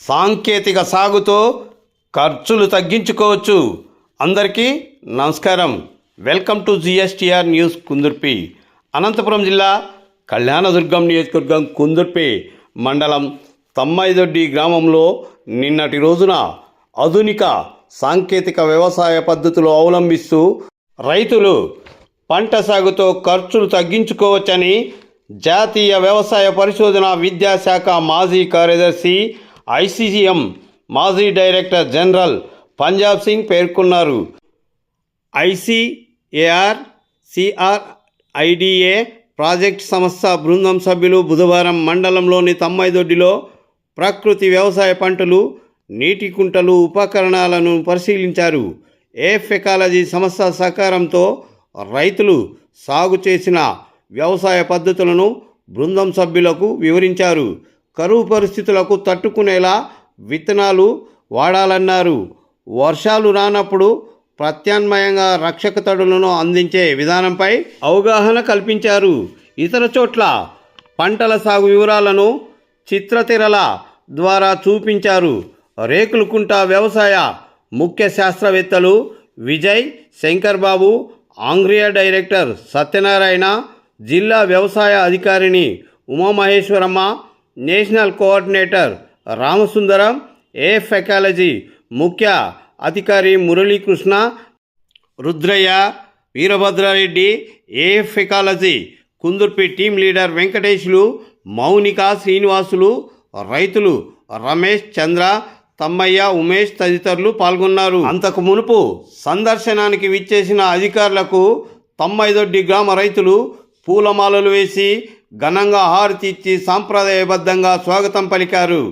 సాంకేతిక సాగుతో ఖర్చులు తగ్గించుకోవచ్చు. అందరికీ నమస్కారం. Welcome to GSTR news Kundurpi. Anantapuram జిల్లా కళ్యాణదుర్గం నియోజకవర్గం కుందుర్పి మండలం తమ్మైదొడ్డి గ్రామంలో నిన్నటి రోజున ఆధునిక సాంకేతిక వ్యవసాయ పద్ధతులు అవలంబిస్తూ రైతులు పంట సాగుతో ఖర్చులు తగ్గించుకోవచ్చని జాతీయ వ్యవసాయ పరిశోధన విద్యాశాఖ మాజీ కార్యదర్శి ఐసీసీఎం మాజీ డైరెక్టర్ జనరల్ పంజాబ్ సింగ్ పేర్కొన్నారు. ఐసీఏఆర్ సిఆర్ ఐడిఏ ప్రాజెక్ట్ సంస్థ బృందం సభ్యులు బుధవారం మండలంలోని తమ్మైదొడ్డిలో ప్రకృతి వ్యవసాయ పంటలు నీటి కుంటలు ఉపకరణాలను పరిశీలించారు. ఏ ఫెకాలజీ సంస్థ సహకారంతో రైతులు సాగు చేసిన వ్యవసాయ పద్ధతులను బృందం సభ్యులకు వివరించారు. కరువు పరిస్థితులకు తట్టుకునేలా విత్తనాలు వాడాలన్నారు. వర్షాలు రానప్పుడు ప్రత్యామ్నాయంగా రక్షక తడులను అందించే విధానంపై అవగాహన కల్పించారు. ఇతర చోట్ల పంటల సాగు వివరాలను చిత్రతిరల ద్వారా చూపించారు. రేకులకుంట వ్యవసాయ ముఖ్య శాస్త్రవేత్తలు విజయ్ శంకర్ బాబు ఆంగ్రియా డైరెక్టర్ సత్యనారాయణ జిల్లా వ్యవసాయ అధికారిని Umamaheswaramma national coordinator Ramasundaram AF ecology ముఖ్య అధికారి Muralikrishna Rudraiah Veerabhadrareddy AF ecology Kundurpi team leader వెంకటేశ్లు Mounika Srinivasulu రైతులు రమేష్ చంద్ర తమ్మయ్య ఉమేష్ తదితరులు పాల్గొన్నారు. అంతకు మునుపు సందర్శనానికి విచ్చేసిన అధికారులకు తమ్మైదొడ్డి గ్రామ రైతులు పూలమాలలు వేసి ఘనంగా హారతి ఇచ్చి సాంప్రదాయబద్ధంగా స్వాగతం పలికారు.